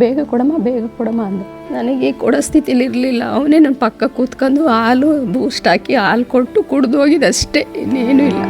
ಬೇಗ ಕೊಡಮ್ಮ ಬೇಗ ಕೊಡಮ್ಮ ಅಂದ. ನನಗೆ ಕೊಡೋ ಸ್ಥಿತಿಲಿ ಇರಲಿಲ್ಲ. ಅವನೇ ನನ್ನ ಪಕ್ಕ ಕೂತ್ಕೊಂಡು ಹಾಲು ಬೂಸ್ಟ್ ಹಾಕಿ ಹಾಲು ಕೊಟ್ಟು ಕುಡ್ದು ಹೋಗಿದ್ದು ಅಷ್ಟೇ ಇನ್ನೇನೂ ಇಲ್ಲ.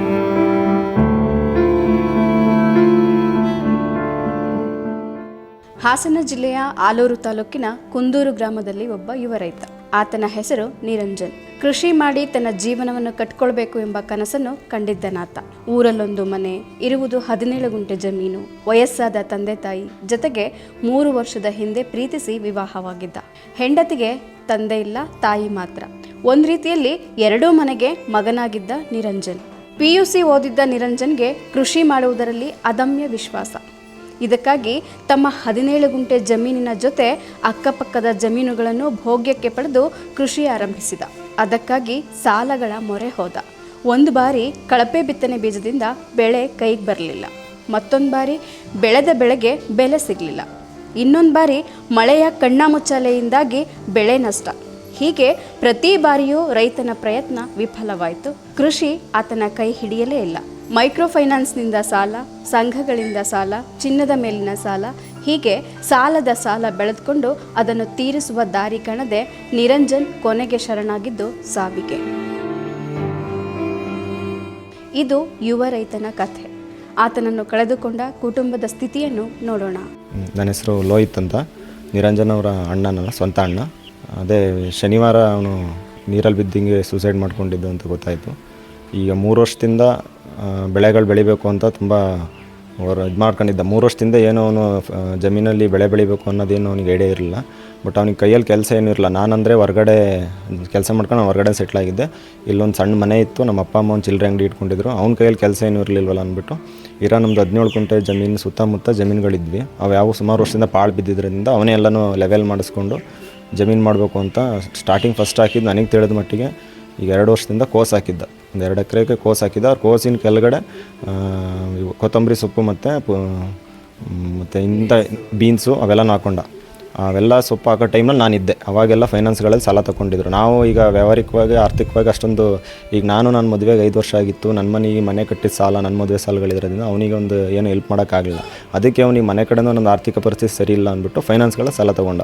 ಹಾಸನ ಜಿಲ್ಲೆಯ ಆಲೂರು ತಾಲೂಕಿನ ಕುಂದೂರು ಗ್ರಾಮದಲ್ಲಿ ಒಬ್ಬ ಯುವ ರೈತ. ಆತನ ಹೆಸರು ನಿರಂಜನ್. ಕೃಷಿ ಮಾಡಿ ತನ್ನ ಜೀವನವನ್ನು ಕಟ್ಕೊಳ್ಬೇಕು ಎಂಬ ಕನಸನ್ನು ಕಂಡಿದ್ದನಾತ ಊರಲ್ಲೊಂದು ಮನೆ, ಇರುವುದು ಹದಿನೇಳು ಗುಂಟೆ ಜಮೀನು, ವಯಸ್ಸಾದ ತಂದೆ ತಾಯಿ ಜೊತೆಗೆ ಮೂರು ವರ್ಷದ ಹಿಂದೆ ಪ್ರೀತಿಸಿ ವಿವಾಹವಾಗಿದ್ದ. ಹೆಂಡತಿಗೆ ತಂದೆ ಇಲ್ಲ, ತಾಯಿ ಮಾತ್ರ. ಒಂದು ರೀತಿಯಲ್ಲಿ ಎರಡೂ ಮನೆಗೆ ಮಗನಾಗಿದ್ದ ನಿರಂಜನ್. ಪಿಯುಸಿ ಓದಿದ್ದ ನಿರಂಜನ್ಗೆ ಕೃಷಿ ಮಾಡುವುದರಲ್ಲಿ ಅದಮ್ಯ ವಿಶ್ವಾಸ. ಇದಕ್ಕಾಗಿ ತಮ್ಮ ಹದಿನೇಳು ಗುಂಟೆ ಜಮೀನಿನ ಜೊತೆ ಅಕ್ಕಪಕ್ಕದ ಜಮೀನುಗಳನ್ನು ಭೋಗ್ಯಕ್ಕೆ ಪಡೆದು ಕೃಷಿ ಆರಂಭಿಸಿದ. ಅದಕ್ಕಾಗಿ ಸಾಲಗಳ ಮೊರೆ ಹೋದ. ಒಂದು ಬಾರಿ ಕಳಪೆ ಬಿತ್ತನೆ ಬೀಜದಿಂದ ಬೆಳೆ ಕೈಗೆ ಬರಲಿಲ್ಲ. ಮತ್ತೊಂದು ಬಾರಿ ಬೆಳೆದ ಬೆಳೆಗೆ ಬೆಲೆ ಸಿಗಲಿಲ್ಲ. ಇನ್ನೊಂದು ಬಾರಿ ಮಳೆಯ ಕಣ್ಣಾಮುಚ್ಚಾಲೆಯಿಂದಾಗಿ ಬೆಳೆ ನಷ್ಟ. ಹೀಗೆ ಪ್ರತಿ ಬಾರಿಯೂ ರೈತನ ಪ್ರಯತ್ನ ವಿಫಲವಾಯಿತು. ಕೃಷಿ ಆತನ ಕೈ ಹಿಡಿಯಲೇ ಇಲ್ಲ. ಮೈಕ್ರೋ ಫೈನಾನ್ಸ್ನಿಂದ ಸಾಲ, ಸಂಘಗಳಿಂದ ಸಾಲ, ಚಿನ್ನದ ಮೇಲಿನ ಸಾಲ, ಹೀಗೆ ಸಾಲದ ಸಾಲ ಬೆಳೆದುಕೊಂಡು ಅದನ್ನು ತೀರಿಸುವ ದಾರಿ ಕಾಣದೆ ನಿರಂಜನ್ ಕೊನೆಗೆ ಶರಣಾಗಿದ್ದು ಸಾವಿಗೆ. ಇದು ಯುವ ರೈತನ ಕಥೆ. ಆತನನ್ನು ಕಳೆದುಕೊಂಡ ಕುಟುಂಬದ ಸ್ಥಿತಿಯನ್ನು ನೋಡೋಣ. ನನ್ನ ಹೆಸರು ಲೋಹಿತ್ ಅಂತ. ನಿರಂಜನ್ ಅವರ ಅಣ್ಣನಲ್ಲ, ಸ್ವಂತ ಅಣ್ಣ. ಅದೇ ಶನಿವಾರ ಅವನು ನೀರಲ್ಲಿ ಬಿದ್ದಿಂಗೆ ಸೂಸೈಡ್ ಮಾಡ್ಕೊಂಡಿದ್ದು ಅಂತ ಗೊತ್ತಾಯಿತು. ಈಗ ಮೂರು ವರ್ಷದಿಂದ ಬೆಳೆಗಳು ಬೆಳಿಬೇಕು ಅಂತ ತುಂಬ ಅವರು ಇದು ಮಾಡ್ಕೊಂಡಿದ್ದ. ಮೂರು ವರ್ಷದಿಂದ ಏನೋ ಅವನು ಜಮೀನಲ್ಲಿ ಬೆಳೆ ಬೆಳಿಬೇಕು ಅನ್ನೋದೇನು ಅವ್ನಿಗೆ ಐಡಿಯಾ ಇರಲಿಲ್ಲ. ಬಟ್ ಅವ್ನಿಗೆ ಕೈಯಲ್ಲಿ ಕೆಲಸ ಏನೂ ಇರಲಿಲ್ಲ. ನಾನಂದರೆ ಹೊರಗಡೆ, ಕೆಲಸ ಮಾಡ್ಕೊಂಡು ನಾನು ಹೊರಗಡೆ ಸೆಟ್ಲ್ ಆಗಿದ್ದೆ. ಇಲ್ಲೊಂದು ಸಣ್ಣ ಮನೆ ಇತ್ತು. ನಮ್ಮ ಅಪ್ಪ, ಅಮ್ಮ ಒಂದು ಚಿಲ್ಲರೆ ಅಂಗಡಿ ಇಟ್ಕೊಂಡಿದ್ರು. ಅವ್ನ ಕೈಯಲ್ಲಿ ಕೆಲಸ ಏನೂ ಇರಲಿಲ್ವಲ್ಲ ಅಂದ್ಬಿಟ್ಟು. ಇರೋ ನಮ್ದು ಹದಿನೇಳು ಕುಂಟೆ ಜಮೀನು, ಸುತ್ತಮುತ್ತ ಜಮೀನುಗಳಿದ್ವಿ. ಅವು ಯಾವ ಸುಮಾರು ವರ್ಷದಿಂದ ಪಾಳು ಬಿದ್ದಿದ್ದರಿಂದ ಅವನೇ ಎಲ್ಲನೂ ಲೆವೆಲ್ ಮಾಡಿಸ್ಕೊಂಡು ಜಮೀನು ಮಾಡಬೇಕು ಅಂತ ಸ್ಟಾರ್ಟಿಂಗ್ ಫಸ್ಟ್ ಹಾಕಿದ್ದು ನನಗೆ ತಿಳಿದ ಮಟ್ಟಿಗೆ ಈಗ ಎರಡು ವರ್ಷದಿಂದ ಕೋಸ್ ಹಾಕಿದ್ದ. ಒಂದು ಎರಡು ಎಕರೆಗೆ ಕೋಸ್ ಹಾಕಿದ್ದೆ. ಅವ್ರ ಕೋಸಿನ ಕೆಳಗಡೆ ಕೊತ್ತಂಬರಿ ಸೊಪ್ಪು ಮತ್ತು ಮತ್ತು ಇಂಥ ಬೀನ್ಸು ಅವೆಲ್ಲ ಹಾಕೊಂಡ ಅವೆಲ್ಲ ಸೊಪ್ಪು ಹಾಕೋ ನಾನು ನಾನಿದ್ದೆ. ಅವಾಗೆಲ್ಲ ಫೈನಾನ್ಸ್ಗಳಲ್ಲಿ ಸಾಲ ತೊಗೊಂಡಿದ್ರು ನಾವು ಈಗ ವ್ಯಾವಹಾರಿಕವಾಗಿ, ಆರ್ಥಿಕವಾಗಿ ಅಷ್ಟೊಂದು, ಈಗ ನಾನು ನನ್ನ ಮದುವೆಗೆ ಐದು ವರ್ಷ ಆಗಿತ್ತು. ನನ್ನ ಮನೆಗೆ ಮನೆ ಕಟ್ಟಿದ ಸಾಲ ನನ್ನ ಮದುವೆ ಸಾಲಗಳಿರೋದ್ರಿಂದ ಅವನಿಗೆ ಒಂದು ಏನು ಹೆಲ್ಪ್ ಮಾಡೋಕ್ಕಾಗಲಿಲ್ಲ ಅದಕ್ಕೆ ಅವನಿಗೆ ಮನೆ ಕಡೆಯಿಂದ ಒಂದು ಆರ್ಥಿಕ ಪರಿಸ್ಥಿತಿ ಸರಿ ಇಲ್ಲ ಅಂದ್ಬಿಟ್ಟು ಫೈನಾನ್ಸ್ಗಳ ಸಾಲ ತೊಗೊಂಡ.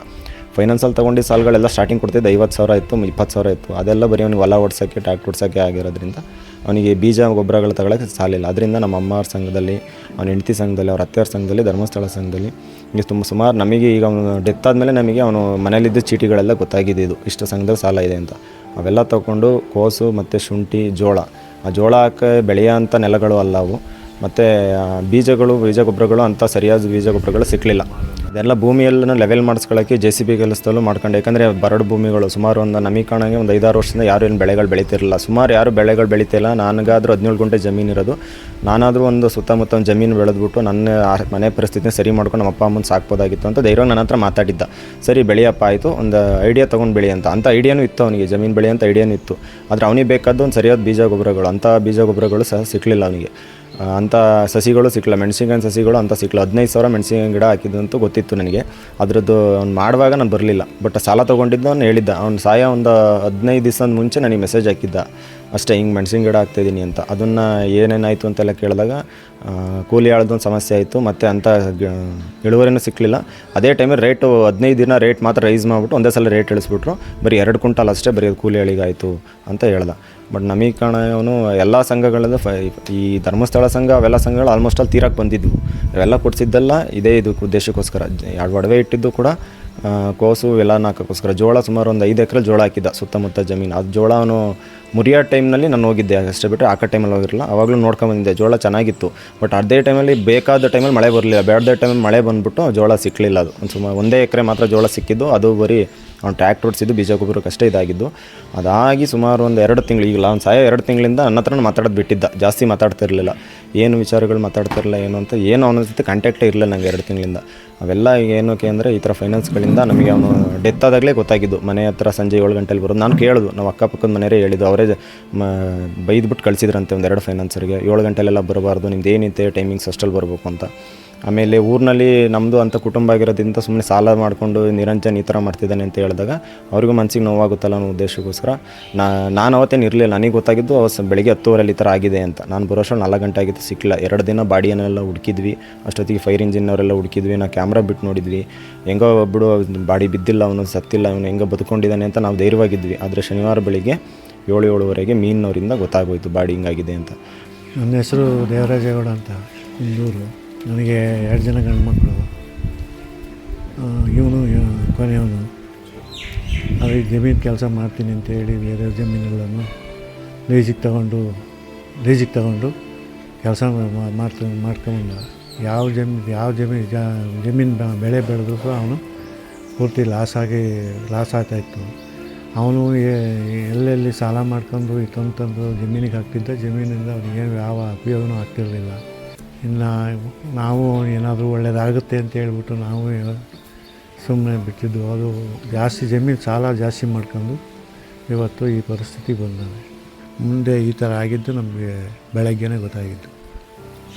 ಫೈನಾನ್ಸಲ್ಲಿ ತೊಗೊಂಡು ಸಾಲಗಳೆಲ್ಲ ಸ್ಟಾರ್ಟಿಂಗ್ ಕೊಡ್ತಿದ್ದೆ ಐವತ್ತು ಸಾವಿರ ಇತ್ತು ಇಪ್ಪತ್ತು ಸಾವಿರ ಇತ್ತು. ಅದೆಲ್ಲ ಬರೀ ಅವ್ನಿಗೆ ಹೊಲ ಓಡಿಸೋಕ್ಕೆ ಟ್ಯಾಕ್ಟ್ ಓಡಿಸೋಕ್ಕೆ ಆಗಿರೋದ್ರಿಂದ ಅವನಿಗೆ ಬೀಜ, ಗೊಬ್ಬರಗಳು ತಗೊಳ್ಳೋಕ್ಕೆ ಸಾಲಿಲ್ಲ. ಅದರಿಂದ ನಮ್ಮ ಅಮ್ಮವ್ರ ಸಂಘದಲ್ಲಿ, ಅವನ ಹೆಂಡತಿ ಸಂಘದಲ್ಲಿ, ಅವ್ರ ಅತ್ತೆಯವ್ರ ಸಂಘದಲ್ಲಿ, ಧರ್ಮಸ್ಥಳ ಸಂಘದಲ್ಲಿ ಈಗ ತುಂಬ ಸುಮಾರು ನಮಗೆ ಈಗ ಅವನು ಡೆತ್ ಆದಮೇಲೆ ನಮಗೆ ಅವನು ಮನೇಲಿದ್ದ ಚೀಟಿಗಳೆಲ್ಲ ಗೊತ್ತಾಗಿದೆ ಇದು. ಇಷ್ಟು ಸಂಘದಲ್ಲಿ ಸಾಲ ಇದೆ ಅಂತ. ಅವೆಲ್ಲ ತಗೊಂಡು ಕೋಸು ಮತ್ತು ಶುಂಠಿ, ಜೋಳ. ಆ ಜೋಳ ಹಾಕಿ ಬೆಳೆಯೋ ಅಂಥ ನೆಲಗಳು ಅಲ್ಲ ಅವು. ಮತ್ತು ಬೀಜಗಳು, ಬೀಜ ಗೊಬ್ಬರಗಳು ಅಂಥ ಸರಿಯಾದ ಬೀಜ ಗೊಬ್ಬರಗಳು ಸಿಕ್ಕಲಿಲ್ಲ ಅದೆಲ್ಲ ಭೂಮಿಯಲ್ಲೂ ಲೆವೆಲ್ ಮಾಡಿಸ್ಕೊಳ್ಳೋಕೆ ಜೆ ಸಿ ಬಿ ಕೆಲಸದಲ್ಲೂ ಮಾಡ್ಕೊಂಡು. ಯಾಕಂದರೆ ಬರಡು ಭೂಮಿಗಳು ಸುಮಾರು ಒಂದು ನಮಗೆ ಕಾಣಂಗೆ ಒಂದು ಐದಾರು ವರ್ಷದಿಂದ ಯಾರು ಏನು ಬೆಳೆಗಳು ಬೆಳೀತಿರಲಿಲ್ಲ. ಸುಮಾರು ಯಾರು ಬೆಳೆಗಳು ಬೆಳೀತಿಲ್ಲ. ನನಗಾದರೂ ಹದಿನೇಳು ಗುಂಟೆ ಜಮೀನು ಇರೋದು. ನಾನಾದರೂ ಒಂದು ಸುತ್ತಮುತ್ತ ಒಂದು ಜಮೀನು ಬೆಳೆದ್ಬಿಟ್ಟು ನನ್ನ ಮನೆ ಪರಿಸ್ಥಿತಿನ ಸರಿ ಮಾಡ್ಕೊಂಡು ನಮ್ಮ ಅಪ್ಪ ಅಮ್ಮನ ಸಾಕ್ಬೋದಾಗಿತ್ತು ಅಂತ ಧೈರ್ಯ ನನ್ನ ಹತ್ರ ಮಾತಾಡಿದ್ದ. ಸರಿ ಬೆಳೆಯಪ್ಪ ಆಯಿತು, ಒಂದು ಐಡಿಯಾ ತೊಗೊಂಡು ಬೆಳಿ ಅಂತ. ಅಂಥ ಐಡಿಯಾನೂ ಇತ್ತು ಅವನಿಗೆ. ಜಮೀನು ಬೆಳೆ ಅಂತ ಐಡಿಯಾನೂ ಇತ್ತು. ಆದರೆ ಅವನಿಗೆ ಬೇಕಾದ ಒಂದು ಸರಿಯಾದ ಬೀಜ ಗೊಬ್ಬರಗಳು. ಅಂಥ ಬೀಜ ಗೊಬ್ಬರಗಳು ಸಹ ಸಿಕ್ಕಲಿಲ್ಲ ಅವನಿಗೆ. ಅಂಥ ಸಸಿಗಳು ಸಿಕ್ಕಲ್ಲ. ಮೆಣಸಿನ್ಕಾಯಿ ಸಸಿಗಳು ಅಂತ ಸಿಕ್ಕಲ್ಲ. ಹದಿನೈದು ಸಾವಿರ ಮೆಣಸಿನ್ಕಾಯಿ ಗಿಡ ಹಾಕಿದ್ದಂತೂ ಗೊತ್ತಿತ್ತು ನನಗೆ. ಅದರದ್ದು ಅವ್ನು ಮಾಡುವಾಗ ನಾನು ಬರಲಿಲ್ಲ. ಬಟ್ ಸಾಲ ತೊಗೊಂಡಿದ್ದು ಅವ್ನು ಹೇಳಿದ್ದ. ಅವ್ನು ಸಾಯ ಒಂದು ಹದಿನೈದು ದಿವಸದ ಮುಂಚೆ ನನಗೆ ಮೆಸೇಜ್ ಹಾಕಿದ್ದ. ಅಷ್ಟೇ ಹಿಂಗೆ ಮೆಣಸಿನ ಗಿಡ ಹಾಕ್ತಾಯಿದ್ದೀನಿ ಅಂತ. ಅದನ್ನು ಏನೇನಾಯಿತು ಅಂತೆಲ್ಲ ಕೇಳಿದಾಗ ಕೂಲಿ ಆಳದೊಂದು ಸಮಸ್ಯೆ ಆಯಿತು. ಮತ್ತು ಅಂಥ ಇಳುವರಿನೂ ಸಿಕ್ಕಲಿಲ್ಲ ಅದೇ ಟೈಮಲ್ಲಿ ರೇಟು ಹದಿನೈದು ದಿನ ರೇಟ್ ಮಾತ್ರ ರೈಸ್ ಮಾಡಿಬಿಟ್ಟು ಒಂದೇ ಸಲ ರೇಟ್ ಇಳಿಸ್ಬಿಟ್ರು. ಬರೀ ಎರಡು ಕ್ವಿಂಟಲ್ ಅಷ್ಟೇ ಬರೀ ಕೂಲಿ ಆಳಿಗಾಯಿತು ಅಂತ ಹೇಳ್ದೆ. ಬಟ್ ನಮಗೆ ಕಾಣ ಅವನು ಎಲ್ಲ ಸಂಘಗಳಲ್ಲೂ ಫೈ, ಈ ಧರ್ಮಸ್ಥಳ ಸಂಘ, ಅವೆಲ್ಲ ಸಂಘಗಳು ಆಲ್ಮೋಸ್ಟ್ ಅಲ್ಲಿ ತೀರಕ್ಕೆ ಬಂದಿದ್ವು. ಇವೆಲ್ಲ ಕೊಡಿಸಿದ್ದೆಲ್ಲ ಇದೇ ಇದು ಉದ್ದೇಶಕ್ಕೋಸ್ಕರ. ಎರಡು ಒಡವೆ ಇಟ್ಟಿದ್ದು ಕೂಡ ಕೋಸು ಎಲ್ಲ ನಾಲ್ಕಕ್ಕೋಸ್ಕರ ಜೋಳ ಸುಮಾರು ಒಂದು ಐದು ಎಕರೆ ಜೋಳ ಹಾಕಿದ್ದ ಸುತ್ತಮುತ್ತ ಜಮೀನು. ಅದು ಜೋಳ ಮುರಿಯೋ ಟೈಮ್ನಲ್ಲಿ ನಾನು ಹೋಗಿದ್ದೆ, ಅಷ್ಟೇ ಬಿಟ್ಟರೆ ಆಕ ಟೈಮಲ್ಲಿ ಹೋಗಿರಲಿಲ್ಲ. ಅವಾಗಲೂ ನೋಡ್ಕೊಂಬಂದಿದ್ದೆ ಜೋಳ ಚೆನ್ನಾಗಿತ್ತು. ಬಟ್ ಅದೇ ಟೈಮಲ್ಲಿ ಬೇಕಾದ ಟೈಮಲ್ಲಿ ಮಳೆ ಬರಲಿಲ್ಲ. ಬೇಡದ ಟೈಮಲ್ಲಿ ಮಳೆ ಬಂದುಬಿಟ್ಟು ಜೋಳ ಸಿಕ್ಕಲಿಲ್ಲ ಅದು. ಒಂದು ಸುಮಾರು ಒಂದೇ ಎಕರೆ ಮಾತ್ರ ಜೋಳ ಸಿಕ್ಕಿದ್ದು. ಅದು ಬರೀ ಅವ್ನು ಟ್ರ್ಯಾಕ್ಟ್ ಓಡಿಸಿದ್ದು ಬೀಜ ಗೊಬ್ಬರಕ್ಕೆ ಅಷ್ಟೇ ಇದಾಗಿದ್ದು. ಅದಾಗಿ ಸುಮಾರು ಒಂದು ಎರಡು ತಿಂಗಳು ಈಗಲ್ಲ ಒಂದು ಸಾಯ ಎರಡು ತಿಂಗಳಿಂದ ನನ್ನ ಹತ್ರ ಮಾತಾಡೋದು ಬಿಟ್ಟಿದ್ದ. ಜಾಸ್ತಿ ಮಾತಾಡ್ತಿರಲಿಲ್ಲ. ಏನು ವಿಚಾರಗಳು ಮಾತಾಡ್ತಿರಲಿಲ್ಲ, ಏನು ಅಂತ, ಏನು ಅವನ ಜೊತೆ ಕಾಂಟ್ಯಾಕ್ಟೇ ಇರಲಿಲ್ಲ ನನಗೆ ಎರಡು ತಿಂಗಳಿಂದ. ಅವೆಲ್ಲ ಏನಕ್ಕೆ ಅಂದರೆ ಈ ಥರ ಫೈನಾನ್ಸ್ಗಳಿಂದ ನಮಗೆ ಅವನು ಡೆತ್ ಆದಾಗಲೇ ಗೊತ್ತಾಗಿದ್ದು. ಮನೆ ಹತ್ರ ಸಂಜೆ ಏಳು ಗಂಟೆಲಿ ಬರೋದು. ನಾನು ಕೇಳೋದು ನಾವು ಅಕ್ಕಪಕ್ಕದ ಮನೆಯವರೇ ಹೇಳಿದ್ದು. ಅವರೇ ಮ ಬೈದ್ಬಿಟ್ಟು ಕಳಿಸಿದ್ರಂತೆ ಒಂದೆರಡು ಫೈನಾನ್ಸರಿಗೆ. ಏಳು ಗಂಟೆಲೆಲ್ಲ ಬರಬಾರ್ದು. ನಿಮ್ದು ಏನಿದೆ ಟೈಮಿಂಗ್ಸ್ ಅಷ್ಟಲ್ಲಿ ಬರಬೇಕು ಅಂತ. ಆಮೇಲೆ ಊರಿನಲ್ಲಿ ನಮ್ಮದು ಅಂತ ಕುಟುಂಬ ಆಗಿರೋದ್ರಿಂದ ಸುಮ್ಮನೆ ಸಾಲ ಮಾಡಿಕೊಂಡು ನಿರಂಜನ್ ಈ ಥರ ಮಾಡ್ತಿದ್ದಾನೆ ಅಂತ ಹೇಳಿದಾಗ ಅವ್ರಿಗೂ ಮನಸ್ಸಿಗೆ ನೋವಾಗುತ್ತಲ್ಲ ಅನ್ನೋ ಉದ್ದೇಶಕ್ಕೋಸ್ಕರ ನಾ, ನಾನು ಅವತ್ತೇನು ಇರಲಿಲ್ಲ. ನನಗೆ ಗೊತ್ತಾಗಿದ್ದು ಅವತ್ತು ಬೆಳಗ್ಗೆ ಹತ್ತುವರೆಲ್ಲಿ ಈ ಥರ ಆಗಿದೆ ಅಂತ. ನಾನು ಬರೋಷ್ಟು ನಾಲ್ಕು ಗಂಟೆ ಆಗಿತ್ತು, ಸಿಕ್ಕಿಲ್ಲ. ಎರಡು ದಿನ ಬಾಡಿಯನ್ನೆಲ್ಲ ಹುಡುಕಿದ್ವಿ. ಅಷ್ಟೊತ್ತಿಗೆ ಫೈರ್ ಇಂಜಿನ್ನವರೆಲ್ಲ ಹುಡುಕಿದ್ವಿ. ನಾವು ಕ್ಯಾಮ್ರಾ ಬಿಟ್ಟು ನೋಡಿದ್ವಿ. ಹೆಂಗೋ ಬಿಡು ಬಾಡಿ ಬಿದ್ದಿಲ್ಲ, ಅವನು ಸತ್ತಿಲ್ಲ, ಅವನು ಹೆಂಗೆ ಬದುಕೊಂಡಿದ್ದಾನೆ ಅಂತ ನಾವು ಧೈರ್ಯವಾಗಿದ್ವಿ. ಆದರೆ ಶನಿವಾರ ಬೆಳಿಗ್ಗೆ ಏಳು, ಏಳುವರೆಗೆ ಮೀನಿನವರಿಂದ ಗೊತ್ತಾಗೋಯ್ತು ಬಾಡಿ ಹಿಂಗಾಗಿದೆ ಅಂತ. ನನ್ನ ಹೆಸರು ದೇವರಾಜೇಗೌಡ ಅಂತ. ನನಗೆ ಎರಡು ಜನ ಗಂಡು ಮಕ್ಕಳು ಇವನು ಕೊನೆಯವನು. ಅದೇ ಜಮೀನು ಕೆಲಸ ಮಾಡ್ತೀನಿ ಅಂತ ಹೇಳಿ ಬೇರೆ ಜಮೀನೆಲ್ಲನೂ ಲೀಜಿಗೆ ತಗೊಂಡು ಲೀಜಿಗೆ ತಗೊಂಡು ಕೆಲಸ ಮಾಡ್ತ ಮಾಡ್ಕೊಂಬಂದ ಯಾವ ಜಮೀನು ಯಾವ ಜಮೀನು ಜಾ, ಜಮೀನು ಬೆಳೆ ಬೆಳೆದ್ರು ಅವನು ಪೂರ್ತಿ ಲಾಸ್ ಆಗಿ ಲಾಸ್ ಆಗ್ತಾಯಿತ್ತು. ಅವನು ಎಲ್ಲೆಲ್ಲಿ ಸಾಲ ಮಾಡ್ಕೊಂಡು ತಂದು ಜಮೀನಿಗೆ ಹಾಕ್ತಿದ್ದ ಜಮೀನಿಂದ ಅವನಿಗೆ ಯಾವ ಉಪಯೋಗನೂ ಆಗ್ತಿರಲಿಲ್ಲ. ಇನ್ನು ನಾವು ಏನಾದರೂ ಒಳ್ಳೇದಾಗುತ್ತೆ ಅಂತ ಹೇಳ್ಬಿಟ್ಟು ನಾವು ಸುಮ್ಮನೆ ಬಿಟ್ಟಿದ್ದು. ಅದು ಜಾಸ್ತಿ ಜಮೀನು ಸಾಲ ಜಾಸ್ತಿ ಮಾಡ್ಕೊಂಡು ಇವತ್ತು ಈ ಪರಿಸ್ಥಿತಿ ಬಂದಿದೆ. ಮುಂದೆ ಈ ಥರ ಆಗಿದ್ದು ನಮಗೆ ಬೆಳಗ್ಗೆನೇ ಗೊತ್ತಾಗಿದ್ದು.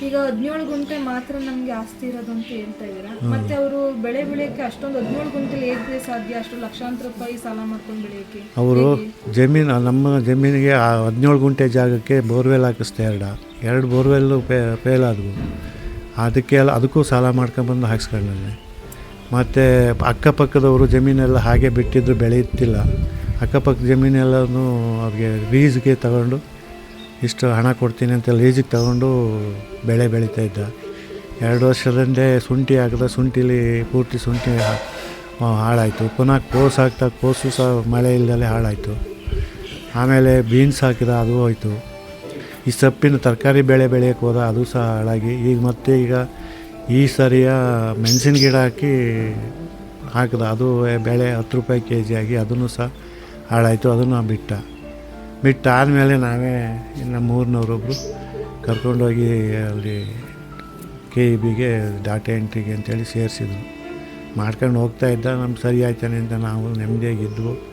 ಈಗ ಹದಿನೇಳು ಗುಂಟೆ ಮಾತ್ರ ನಮ್ಗೆ ಆಸ್ತಿ ಇರೋದು ಅಂತ ಹೇಳ್ತಾ ಇದ್ದೀರಾ? ಮತ್ತೆ ಅವರು ಬೆಳೆ ಬೆಳೆಯಕ್ಕೆ ಅಷ್ಟೊಂದು ಹದಿನೇಳು ಗುಂಟೆಲಿ ಹೇಗೆ ಸಾಧ್ಯ? ಅಷ್ಟು ಲಕ್ಷಾಂತರ ರೂಪಾಯಿ ಸಾಲ ಮಾಡ್ಕೊಂಡು ಬೆಳೆಯಕ್ಕೆ? ಅವರು ಜಮೀನು ನಮ್ಮ ಜಮೀನಿಗೆ ಆ ಹದಿನೇಳು ಗುಂಟೆ ಜಾಗಕ್ಕೆ ಬೋರ್ವೆಲ್ ಹಾಕಿಸ್ತಾ ಎರಡು. ಎರಡು ಬೋರ್ವೆಲ್ಲು ಪೇ ಫೇಲ್ ಆದವು. ಅದಕ್ಕೆ ಎಲ್ಲ ಅದಕ್ಕೂ ಸಾಲ ಮಾಡ್ಕೊಂಡ್ಬಂದು ಹಾಕ್ಸ್ಕೊಂಡಲ್ಲಿ ಮತ್ತು ಅಕ್ಕಪಕ್ಕದವರು ಜಮೀನೆಲ್ಲ ಹಾಗೆ ಬಿಟ್ಟಿದ್ದು ಬೆಳೆಯುತ್ತಿಲ್ಲ ಅಕ್ಕಪಕ್ಕ ಜಮೀನೆಲ್ಲನೂ ಅವ್ರಿಗೆ ಲೀಸ್ಗೆ ತಗೊಂಡು ಇಷ್ಟು ಹಣ ಕೊಡ್ತೀನಿ ಅಂತ ಲೀಜಿಗೆ ತಗೊಂಡು ಬೆಳೆ ಬೆಳೀತಾ ಇದ್ದ. ಎರಡು ವರ್ಷದಿಂದೆ ಶುಂಠಿ ಹಾಕಿದ ಶುಂಠಿಲಿ ಪೂರ್ತಿ ಶುಂಠಿ ಹಾಳಾಯಿತು. ಪುನಃ ಕೋಸು ಹಾಕ್ತಾ ಕೋಸು ಸಹ ಮಳೆ ಇಲ್ಲದಲ್ಲೇ ಹಾಳಾಯಿತು. ಆಮೇಲೆ ಬೀನ್ಸ್ ಹಾಕಿದ ಅದು ಹೋಯಿತು. ಈ ಸೊಪ್ಪಿನ ತರಕಾರಿ ಬೆಳೆ ಬೆಳೆಯೋಕ್ಕೆ ಹೋದ ಅದು ಸಹ ಹಾಳಾಗಿ. ಈಗ ಮತ್ತೆ ಈಗ ಈ ಸರಿಯ ಮೆಣಸಿನ ಗಿಡ ಹಾಕಿ ಹಾಕಿದ. ಅದು ಬೆಳೆ ಹತ್ತು ರೂಪಾಯಿ ಕೆ ಜಿ ಆಗಿ ಅದನ್ನು ಸಹ ಹಾಳಾಯಿತು. ಅದನ್ನು ಬಿಟ್ಟ. ಬಿಟ್ಟು ಆದಮೇಲೆ ನಾವೇ ಇನ್ನು ಊರಿನವರೊಬ್ಬರು ಕರ್ಕೊಂಡೋಗಿ ಅಲ್ಲಿ ಕೆ ಇ ಬಿಗೆ ಡಾಟಾ ಎಂಟ್ರಿಗೆ ಅಂತೇಳಿ ಸೇರಿಸಿದ್ರು. ಮಾಡ್ಕೊಂಡು ಹೋಗ್ತಾ ಇದ್ದ, ನಮ್ಗೆ ಸರಿ ಆಯ್ತಾನೆ ಅಂತ ನಾವು ನೆಮ್ಮದಿಯಾಗಿದ್ವು.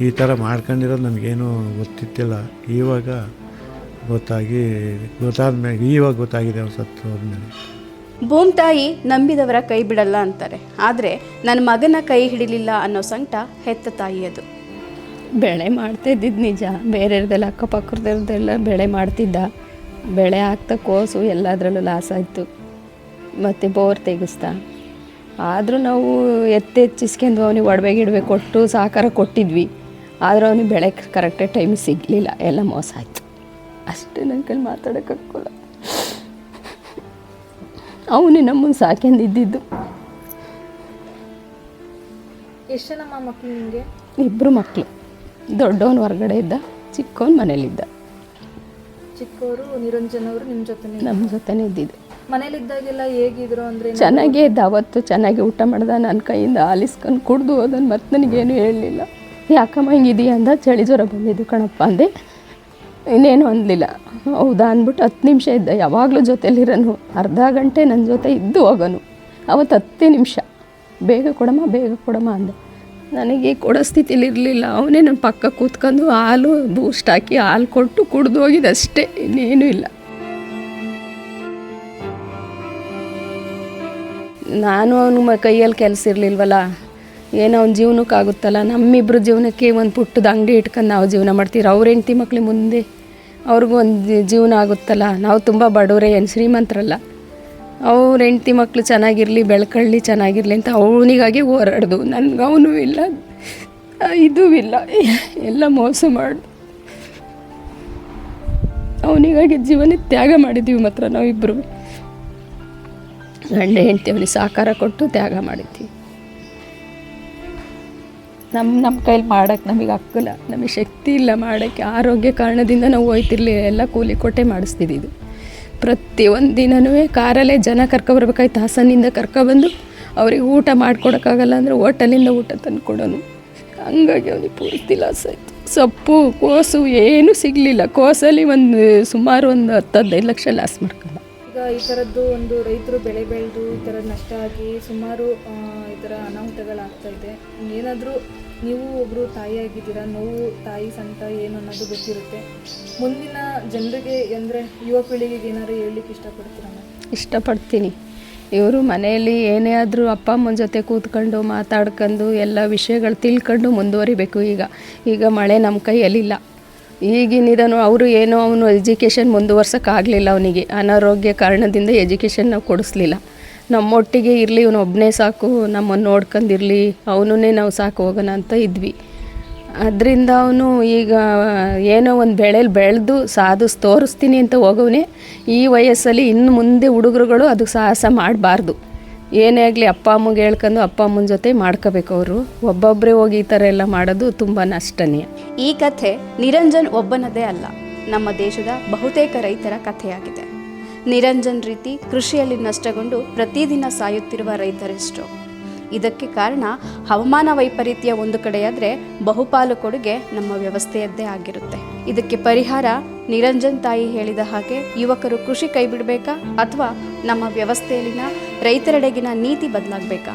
ಈ ಥರ ಮಾಡ್ಕೊಂಡಿರೋದು ನಮಗೇನು ಗೊತ್ತಿತ್ತಿಲ್ಲ. ಇವಾಗ ಗೊತ್ತಾಗಿ ಗೊತ್ತಾದ ಮೇಲೆ ಇವಾಗ ಗೊತ್ತಾಗಿದೆ ಅವ್ನು ಸತ್ತು ಹೋದ್ಮೇಲೆ. ಭೂಮ್ ತಾಯಿ ನಂಬಿದವರ ಕೈ ಬಿಡಲ್ಲ ಅಂತಾರೆ. ಆದರೆ, ನನ್ನ ಮಗನ ಕೈ ಹಿಡಿಲಿಲ್ಲ ಅನ್ನೋ ಸಂಕಟ ಹೆತ್ತ ತಾಯಿಯದು. ಬೆಳೆ ಮಾಡ್ತಾ ಇದ್ದಿದ್ದು ನಿಜ. ಬೇರೆಯವ್ರದ್ದೆಲ್ಲ ಅಕ್ಕಪಕ್ಕದವ್ರದ್ದೆಲ್ಲ ಬೆಳೆ ಮಾಡ್ತಿದ್ದ. ಬೆಳೆ ಹಾಕ್ತಾ ಕೋಸು ಎಲ್ಲದರಲ್ಲೂ ಲಾಸ್ ಆಯಿತು. ಮತ್ತು ಬೋರ್ ತೆಗೆಸ್ದ ಆದರೂ ನಾವು ಎತ್ತಿ ಹೆಚ್ಚಿಸ್ಕೊಂಡು ಅವನಿಗೆ ಒಡವೆ ಗಿಡವೆ ಕೊಟ್ಟು ಸಹಕಾರ ಕೊಟ್ಟಿದ್ವಿ. ಆದರೂ ಅವನಿಗೆ ಬೆಳೆ ಕರೆಕ್ಟಾಗಿ ಟೈಮ್ ಸಿಗಲಿಲ್ಲ. ಎಲ್ಲ ಮೋಸ ಆಯಿತು. ಅಷ್ಟೇ ನನ್ನ ಕೈಲಿ ಮಾತಾಡೋಕ್ಕಾಗಲ್ಲ ಅವನೇ ನಮ್ಮನ್ನು ಸಾಕ್ಯಂದಿದ್ದು ಎಷ್ಟು ಜನ ಮಕ್ಕಳು ನಿಮಗೆ ಇಬ್ಬರು ಮಕ್ಕಳು ದೊಡ್ಡವನು ಹೊರಗಡೆ ಇದ್ದ ಚಿಕ್ಕವನು ಮನೇಲಿದ್ದ. ಚಿಕ್ಕವರು ನಿರಂಜನ್ ಅವರು ನಿಮ್ಮ ಜೊತೆ ನಮ್ಮ ಜೊತೆನೇ ಇದ್ದಿದ್ದು. ಮನೇಲಿದ್ದಾಗೆಲ್ಲ ಹೇಗಿದ್ರು ಅಂದರೆ ಚೆನ್ನಾಗೇ ಇದ್ದ ಅವತ್ತು ಚೆನ್ನಾಗಿ ಊಟ ಮಾಡ್ದ ನನ್ನ ಕೈಯಿಂದ ಆಲಿಸ್ಕೊಂಡು ಕುಡ್ದು ಹೋದನ್ ಮತ್ತೆ ನನಗೇನು ಹೇಳಲಿಲ್ಲ. ಯಾಕಮ್ಮ ಹಿಂಗಿದೆಯಾ ಅಂದ ಚಳಿ ಜ್ವರ ಬಂದಿದ್ದು ಕಣಪ್ಪ ಅಂದೆ. ಇನ್ನೇನು ಅನ್ನಲಿಲ್ಲ ಹೌದಾ ಅಂದ್ಬಿಟ್ಟು ಹತ್ತು ನಿಮಿಷ ಇದ್ದ ಯಾವಾಗಲೂ ಜೊತೆಲಿರೋನು. ಅರ್ಧ ಗಂಟೆ ನನ್ನ ಜೊತೆ ಇದ್ದು ಹೋಗೋನು. ಅವತ್ತು ಹತ್ತೇ ನಿಮಿಷ. ಬೇಗ ಕೊಡಮ್ಮ ಬೇಗ ಕೊಡಮ್ಮ ಅಂದೆ. ನನಗೆ ಕೊಡೋ ಸ್ಥಿತಿಲಿ ಇರಲಿಲ್ಲ ಅವನೇ ನನ್ನ ಪಕ್ಕ ಕೂತ್ಕೊಂಡು ಹಾಲು ಬೂಸ್ಟ್ ಹಾಕಿ ಹಾಲು ಕೊಟ್ಟು ಕುಡ್ದು ಹೋಗಿದ್ದು ಅಷ್ಟೇ, ಇನ್ನೇನೂ ಇಲ್ಲ. ನಾನು ಅವನು ಕೈಯಲ್ಲಿ ಕೆಲಸ ಇರಲಿಲ್ವಲ್ಲ, ಏನೋ ಅವ್ನ ಜೀವನಕ್ಕಾಗುತ್ತಲ್ಲ ನಮ್ಮಿಬ್ಬರು ಜೀವನಕ್ಕೆ ಒಂದು ಪುಟ್ಟದ ಅಂಗಡಿ ಇಟ್ಕೊಂಡು ನಾವು ಜೀವನ ಮಾಡ್ತೀವಿ ಅವ್ರ ಹೆಂಡತಿ ಮಕ್ಳು ಮುಂದೆ ಅವ್ರಿಗೂ ಒಂದು ಜೀವನ ಆಗುತ್ತಲ್ಲ. ನಾವು ತುಂಬ ಬಡವರೇ, ಏನು ಶ್ರೀಮಂತರಲ್ಲ. ಅವ್ರ ಹೆಂಡ್ತಿ ಮಕ್ಕಳು ಚೆನ್ನಾಗಿರಲಿ, ಬೆಳ್ಕೊಳ್ಳಿ ಚೆನ್ನಾಗಿರಲಿ ಅಂತ ಅವನಿಗಾಗಿ ಹೋರಾಡ್ದು. ನನ್ಗೆ ಅವನು ಇಲ್ಲ, ಇದೂ ಇಲ್ಲ, ಎಲ್ಲ ಮೋಸ ಮಾಡು. ಅವನಿಗಾಗಿ ಜೀವನ ತ್ಯಾಗ ಮಾಡಿದ್ದೀವಿ ಮಾತ್ರ ನಾವಿಬ್ಬರು ಗಂಡ ಹೆಂಡ್ತಿ ಅವನಿಗೆ ಸಹಕಾರ ಕೊಟ್ಟು ತ್ಯಾಗ ಮಾಡಿದ್ದೀವಿ ನಮ್ಮ ನಮ್ಮ ಕೈಲಿ ಮಾಡೋಕ್ಕೆ ನಮಗೆ ಹಕ್ಕಲ್ಲ, ನಮಗೆ ಶಕ್ತಿ ಇಲ್ಲ ಮಾಡೋಕ್ಕೆ. ಆರೋಗ್ಯ ಕಾರಣದಿಂದ ನಾವು ಹೋಯ್ತಿರ್ಲಿ, ಎಲ್ಲ ಕೂಲಿ ಕೊಟ್ಟೆ ಮಾಡಿಸ್ತಿದ್ದಿದ್ದು ಪ್ರತಿಯೊಂದು ದಿನವೂ ಕಾರಲ್ಲೇ ಜನ ಕರ್ಕೊಬರ್ಬೇಕಾಯ್ತು ಹಾಸನಿಂದ ಕರ್ಕೊಬಂದು ಅವ್ರಿಗೆ ಊಟ ಮಾಡ್ಕೊಡೋಕ್ಕಾಗಲ್ಲ ಅಂದರೆ ಹೋಟೆಲಿಂದ ಊಟ ತಂದು ಕೊಡೋನು. ಹಂಗಾಗಿ ಅವನಿಗೆ ಪೂರ್ತಿ ಲಾಸ್ ಆಯಿತು. ಸೊಪ್ಪು, ಕೋಸು ಏನೂ ಸಿಗಲಿಲ್ಲ. ಕೋಸಲ್ಲಿ ಒಂದು ಸುಮಾರು ಒಂದು ಹತ್ತು ಹದಿನೈದು ಲಕ್ಷ ಲಾಸ್ ಮಾಡ್ಕೊಂಡ. ಈಗ ಈ ಥರದ್ದು ಒಂದು ರೈತರು ಬೆಳೆ ಬೆಳೆದು ಈ ಥರ ನಷ್ಟ ಆಗಿ ಸುಮಾರು ಈ ಥರ ಅನಾಹುತಗಳಾಗ್ತಾ ಇದೆ. ಏನಾದರೂ ನೀವು ಒಬ್ಬರು ತಾಯಿಯಾಗಿದ್ದೀರಾ ನೋವು, ತಾಯಿ ಸಂತ ಏನು ಅನ್ನೋದು ಗೊತ್ತಿರುತ್ತೆ. ಮುಂದಿನ ಜನರಿಗೆ ಅಂದರೆ ಯುವ ಪೀಳಿಗೆಗೆ ಏನಾದ್ರು ಹೇಳಲಿಕ್ಕೆ ಇಷ್ಟಪಡ್ತೀರಾ? ಇಷ್ಟಪಡ್ತೀನಿ. ಇವರು ಮನೆಯಲ್ಲಿ ಏನೇ ಆದರೂ ಅಪ್ಪ ಅಮ್ಮನ ಜೊತೆ ಕೂತ್ಕೊಂಡು ಮಾತಾಡ್ಕೊಂಡು ಎಲ್ಲ ವಿಷಯಗಳು ತಿಳ್ಕೊಂಡು ಮುಂದುವರಿಬೇಕು ಈಗ. ಈಗ ಮಳೆ ನಮ್ಮ ಕೈಯಲ್ಲಿಲ್ಲ. ಈಗಿನಿದನು ಅವರು ಏನೋ ಅವನು ಎಜುಕೇಷನ್ ಮುಂದುವರ್ಸೋಕ್ಕಾಗಲಿಲ್ಲ ಅವನಿಗೆ. ಅನಾರೋಗ್ಯ ಕಾರಣದಿಂದ ಎಜುಕೇಷನ್ ನಾವು ಕೊಡಿಸ್ಲಿಲ್ಲ. ನಮ್ಮೊಟ್ಟಿಗೆ ಇರಲಿ, ಇವನು ಒಬ್ಬನೇ ಸಾಕು ನಮ್ಮನ್ನು ನೋಡ್ಕೊಂಡಿರಲಿ ಅವನೇ ನಾವು ಸಾಕು, ಹೋಗೋಣ ಅಂತ ಇದ್ವಿ. ಅದರಿಂದ ಅವನು ಈಗ ಏನೋ ಒಂದು ಬೆಳೆಯಲ್ಲಿ ಬೆಳೆದು ಸಾಧಿಸ್ ತೋರಿಸ್ತೀನಿ ಅಂತ ಹೋಗವನೇ. ಈ ವಯಸ್ಸಲ್ಲಿ ಇನ್ನು ಮುಂದೆ ಹುಡುಗರುಗಳು ಅದು ಸಾಹಸ ಮಾಡಬಾರ್ದು. ಏನೇ ಆಗಲಿ ಅಪ್ಪ ಅಮ್ಮಗೆ ಹೇಳ್ಕೊಂಡು ಅಪ್ಪ ಅಮ್ಮನ ಜೊತೆ ಮಾಡ್ಕೋಬೇಕು ಅವರು. ಒಬ್ಬೊಬ್ಬರೇ ಹೋಗಿ ಈ ಥರ ಎಲ್ಲ ಮಾಡೋದು ತುಂಬ ನಷ್ಟನೇ. ಈ ಕಥೆ ನಿರಂಜನ್ ಒಬ್ಬನದೇ ಅಲ್ಲ, ನಮ್ಮ ದೇಶದ ಬಹುತೇಕ ರೈತರ ಕಥೆಯಾಗಿದೆ. ನಿರಂಜನ್ ರೀತಿ ಕೃಷಿಯಲ್ಲಿ ನಷ್ಟಗೊಂಡು ಪ್ರತಿದಿನ ಸಾಯುತ್ತಿರುವ ರೈತರೆಷ್ಟು ಇದಕ್ಕೆ ಕಾರಣ ಹವಾಮಾನ ವೈಪರೀತ್ಯ ಒಂದು ಕಡೆಯಾದರೆ ಬಹುಪಾಲು ಕೊಡುಗೆ ನಮ್ಮ ವ್ಯವಸ್ಥೆಯದ್ದೇ ಆಗಿರುತ್ತೆ. ಇದಕ್ಕೆ ಪರಿಹಾರ ನಿರಂಜನ್ ತಾಯಿ ಹೇಳಿದ ಹಾಗೆ ಯುವಕರು ಕೃಷಿ ಕೈಬಿಡಬೇಕಾ ಅಥವಾ ನಮ್ಮ ವ್ಯವಸ್ಥೆಯಲ್ಲಿನ ರೈತರೆಡೆಗಿನ ನೀತಿ ಬದಲಾಗಬೇಕಾ?